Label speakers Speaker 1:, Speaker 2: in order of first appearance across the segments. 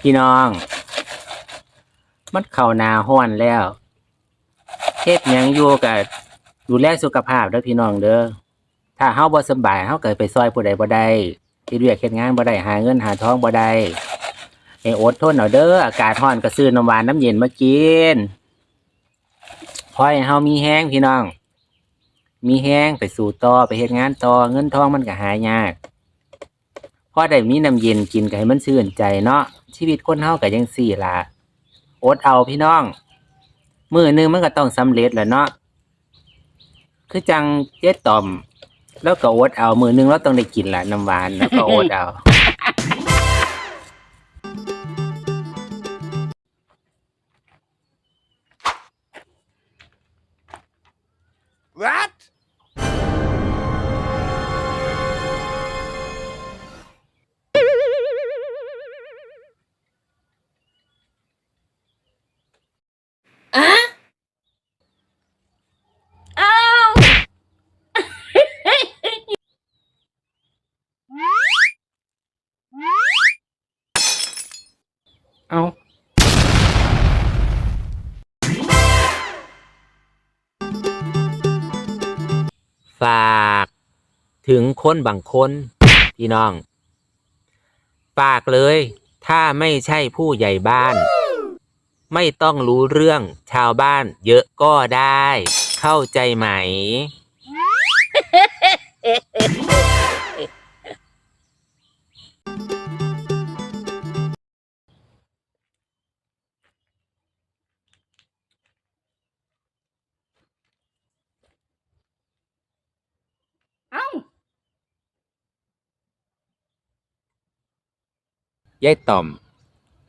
Speaker 1: พี่น้อง มันเข้านาห้อนแล้วเฮ็ดหยังอยู่กับดูแลสุขภาพเด้อพี่น้องเด้อถ้าเฮาบ่สบายเฮาก็ไปซอยผู้ใดบ่ได้เฮ็ดเวียกเฮ็ดงานบ่ได้หาเงินหาทองบ่ได้ให้อดทนเอาเด้ออากาศร้อนก็ซื้อน้ำหวานน้ำเย็นมากินขอให้เฮามีแฮงพี่น้อง มีแฮงไปสู่ต่อไปเฮ็ดงานต่อเงินทองมันก็หายากพอได้มีน้ำเย็นกินก็ให้มันชื่นใจเนาะ ชีวิตคนเฮาก็ยังสี่ล่ะอดเอาพี่น้อง มือหนึงมันก็ต้องสำเร็จแหละเนาะคือจังเจ๊ต่อม แล้วก็อดเอามือหนึงเราต้องได้กินล่ะน้ำหวานแล้วก็อดเอา เอาฝากถึงคนบางคนพี่น้อง ฝากเลย ถ้าไม่ใช่ผู้ใหญ่บ้าน ไม่ต้องรู้เรื่องชาวบ้านเยอะก็ได้ เข้าใจไหม ยายต่อม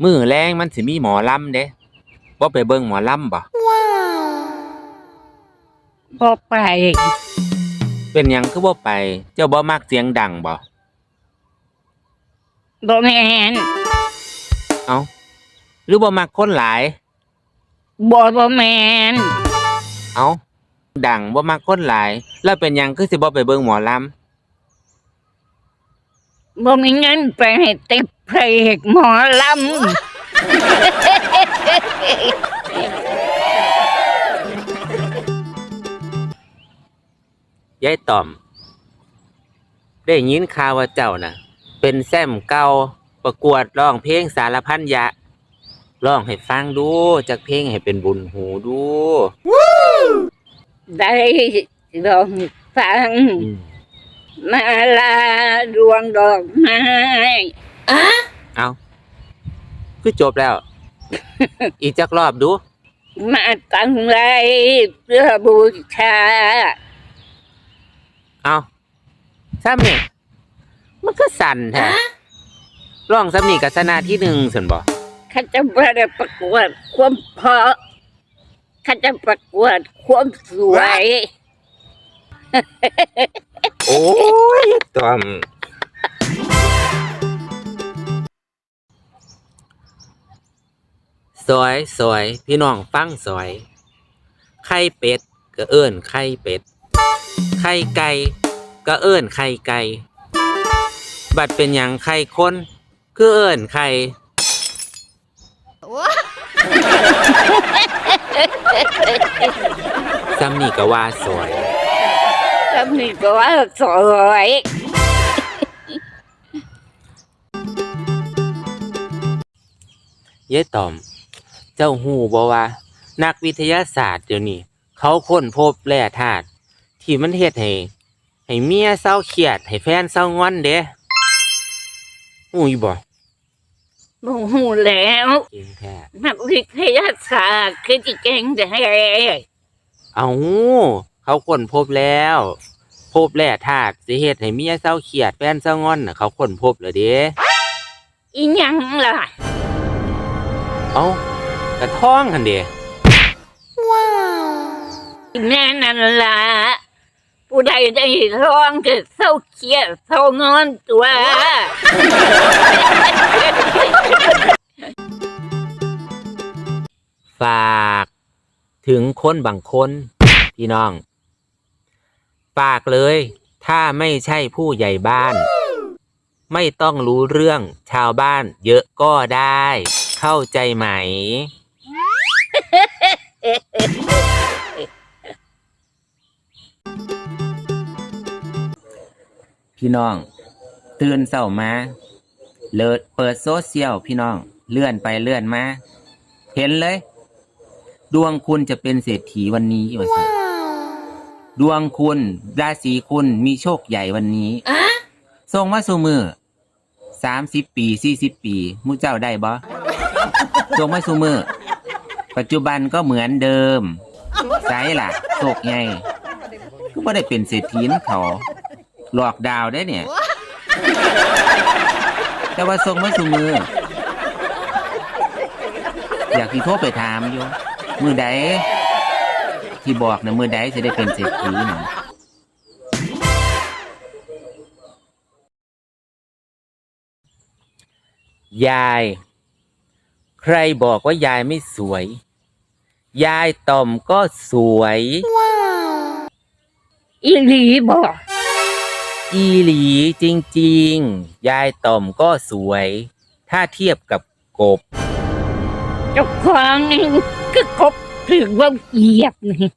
Speaker 1: มือแรงมันสิมีหมอลำเด้บ่ไปเบิ่งหมอลำบ่
Speaker 2: พอไป
Speaker 1: เป็นหยังคือบ่ไป เจ้าบ่มักเสียงดังบ่
Speaker 2: บ่แมน
Speaker 1: เอ้าหรือบ่มักคนหลาย
Speaker 2: บ่บ่แมน
Speaker 1: เอ้าดังบ่มักคนหลาย แล้วเป็นหยังคือสิบ่ไปเบิ่งหมอล
Speaker 2: บ่มีเงินไปให้ติดเพลงหมอลำ
Speaker 1: ยายต่อม ได้ยินข่าวว่าเจ้าน่ะ เป็นแซมเก่าประกวดร้องเพลงสารพันยะร้องให้ฟังดูจากเพลงให้เป็นบุญหูดูำ
Speaker 2: ได้ลองฟัง
Speaker 1: อืม
Speaker 2: มาลาดวงดอกไม้
Speaker 1: เอาคือจบแล้ว อีกจักรอบดู
Speaker 2: มาตั้งไรเพื่อบูชา
Speaker 1: เอาซ้ำนี่มันก็สั่นแท้ร้องซ้ำนี่กับสนาที่หนึ่งสันบ่
Speaker 2: ข้าจะไม่ได้ประกวดความเพราะข้าจะประกวดความสวย
Speaker 1: โอ้ยตอมสวยสวยพี่น้องฟังสวยไข่เป็ดก็เอิ้นไข่เป็ดไข่ไก่ก็เอิ้นไข่ไก่บัดเป็นหยังไข่คนก็เอิ้นไข่ซ้ำนี่ก็ว่าสวย
Speaker 2: แล้วนี่ก็ว่าสวย
Speaker 1: ยายต่อม เจ้าหูบ่ว่า นักวิทยาศาสตร์เดี๋ยวนี้ เขาค้นพบแร่ธาตุที่มันเฮ็ดให้ให้เมียเศร้าเครียด ให้แฟนเศร้างอนเด้หูยบ่
Speaker 2: บ่หูแล้ว
Speaker 1: เก่งแท้
Speaker 2: นักวิทยาศาสตร์คือที่เก่งแต่
Speaker 1: เอา เขาค้นพบแล้ว พบแร่ธาตุสิเฮ็ดให้เมียเศร้าเครียดแฟนเศร้างอนน่ะเขาค้นพบแล้วเด้
Speaker 2: อีหยังล่ะ
Speaker 1: เอ้ากระท้องหั่นเด้
Speaker 2: แม่นั่นล่ะผู้ใดได้ร้องจะเศร้าเครียดเศร้างอนตัว
Speaker 1: ฝากถึงคนบางคน พี่น้อง ฝากเลย ถ้าไม่ใช่ผู้ใหญ่บ้าน ไม่ต้องรู้เรื่องชาวบ้านเยอะก็ได้ เข้าใจไหม พี่น้อง ตื่นเศร้ามา เลิศเปิดโซเชียลพี่น้อง เลื่อนไปเลื่อนมา เห็นเลย ดวงคุณจะเป็นเศรษฐีวันนี้ว่าสิ ดวงคุณราศีคุณมีโชคใหญ่วันนี้ส่งมาสู่มือสามสิบปีสี่สิบปีหมูเจ้าได้บ่ส่งมาสู่มือ ปัจจุบันก็เหมือนเดิมไสล่ะโชคใหญ่ก็ไม่ได้เป็นเศรษฐีนะเขา หลอกดาวได้เนี่ย แต่ว่าส่งมาสู่มือ อยากที่โทรไปถามอยู่มือใด ที่บอกนะมือใดจะได้เป็นเศรษฐีนะยาย ใครบอกว่ายายไม่สวย ยายต่อมก็สวย
Speaker 2: อีหลีบอก
Speaker 1: อีหลีจริง ๆ ยายต่อมก็สวย ถ้าเทียบกับกบ
Speaker 2: เจ้าของนี่ก็กบ ถือว่าเหยียบนี่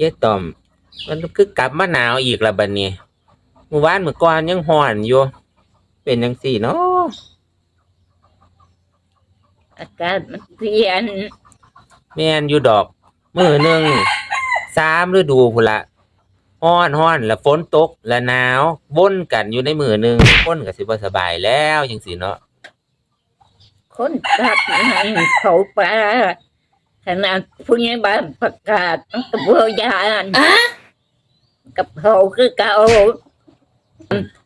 Speaker 1: ยายต่อม มันคือกลับมาหนาวอีกแล้วบัดนี้เมื่อวานเมื่อก่อนยังห่อนอยู่ เป็นจังสี่เนาะ
Speaker 2: อากาศมันเปลี่ยน
Speaker 1: แม่นอยู่ดอก มือหนึ่งสามฤดูพุ่นละ ฮ้อนฮ้อนแล้วฝนตกแล้วหนาววนกันอยู่ในมือหนึ่งคนก็สิบ่สบายแล้วจังสี่เนาะ
Speaker 2: คนตัดให้เขาไปขนาดผู้ใหญ่บ้านประกาศกับเบอร์ยานกับเขาคือเก่า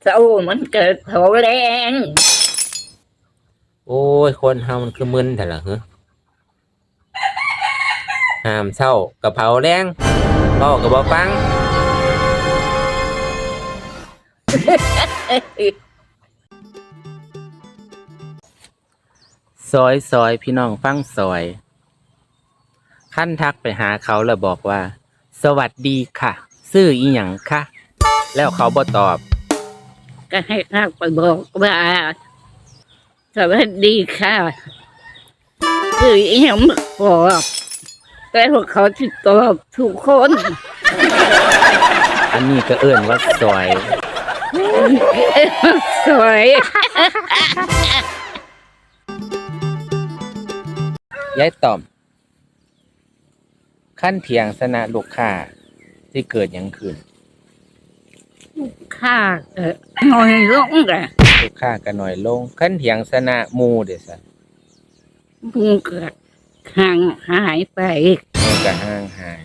Speaker 2: เศร้ามันเกิดเขาแรง
Speaker 1: โอ้ย คนเฮามันคือมึนแต่ละเหรอห้ามเศร้ากะเพราแรงเว้าก็บ่ฟัง ซอยซอยพี่น้องฟังซอย ขั้นทักไปหาเขาแล้วบอกว่า สวัสดีค่ะ ซื้ออีหยังคะแล้วเขาบ่ตอบ
Speaker 2: ก็ให้ข้าไปบอกว่าสวัสดีค่ะคืออีหยังมาบอกแต่พวกเขาติดตอบทุกคน
Speaker 1: อันนี้ก็เอิ่นว่าซอย
Speaker 2: สวย
Speaker 1: ยายต่อม ขั้นเถียงสนะลูกค้าที่เกิดหยังขึ้น
Speaker 2: ค่าเออหน่อยลงแหละ
Speaker 1: ลูกค้าก็น้อยลง ขั้นเถียงสนะหมู่เด้ซะ
Speaker 2: มึงเกิดห่างหายไป
Speaker 1: หมู่ก็ห่างหาย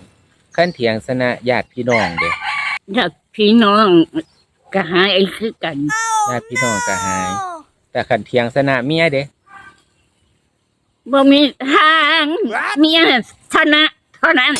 Speaker 1: ขั้นเถียงสนะญาติพี่น้องเด้
Speaker 2: ญาติพี่น้อง ก็หายคือกัน
Speaker 1: ญาติพี่น้องก็หาย แต่ขันเถียงสนะเมียเด้
Speaker 2: บ่มีทางเมียชนะเท่านั้น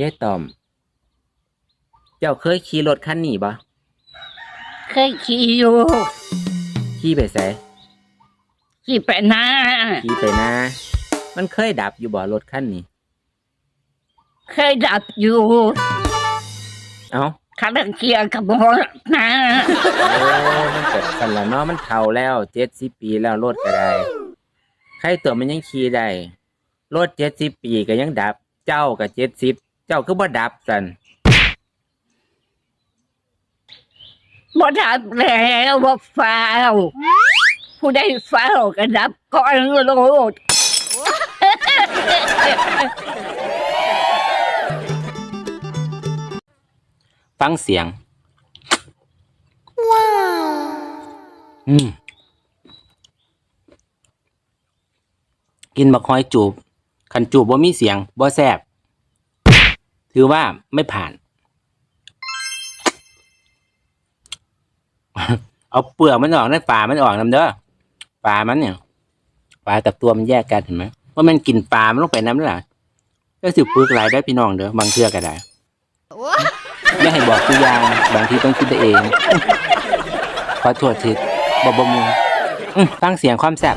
Speaker 1: ยายต่อม เจ้าเคยขี่รถคันนี้บ่
Speaker 2: เคยขี่อยู่
Speaker 1: ขี่ไปไส
Speaker 2: ขี่ไปหน้า
Speaker 1: ขี่ไปนามันเคยดับอยู่บ่รถคันนี้
Speaker 2: เคยดับอยู่
Speaker 1: เอ้า
Speaker 2: ขับเกียร์กับหัวหน้า
Speaker 1: โอ้มันเกิดกันละเนาะมันเฒ่าแล้วเจ็ดสิบปีแล้วรถก็ได้ใครตัวมันยังขี่ได้รถเจ็ดสิบปีก็ยังดับ เจ้าก็เจ็ดสิบ เจ้าคือบ่ดับสัน
Speaker 2: บ่ดับแล้วบ่ฟ้าวผู้ใดฟ้าวก็ดับก่อนโลด
Speaker 1: ฟังเสียง ว้าว อืม กินบักฮอยจูบคันจูบว่ามีเสียงบ่แซบ ถือว่าไม่ผ่าน เอาเปลือกมันออกในฝามันออกนำเด้อปลามันเนี่ยปลากับตัวมันแยกกันเห็นไหมว่ามันกินปลามันลงไปน้ำล่ะก็สิปึกหลายได้พี่น้องเด้อบางเทื่อก็ได้ไม่ให้บอกตัวอย่างบางทีต้องคิดเองขอโทษทีบอบมูอืมฟังเสียงความแซ่บ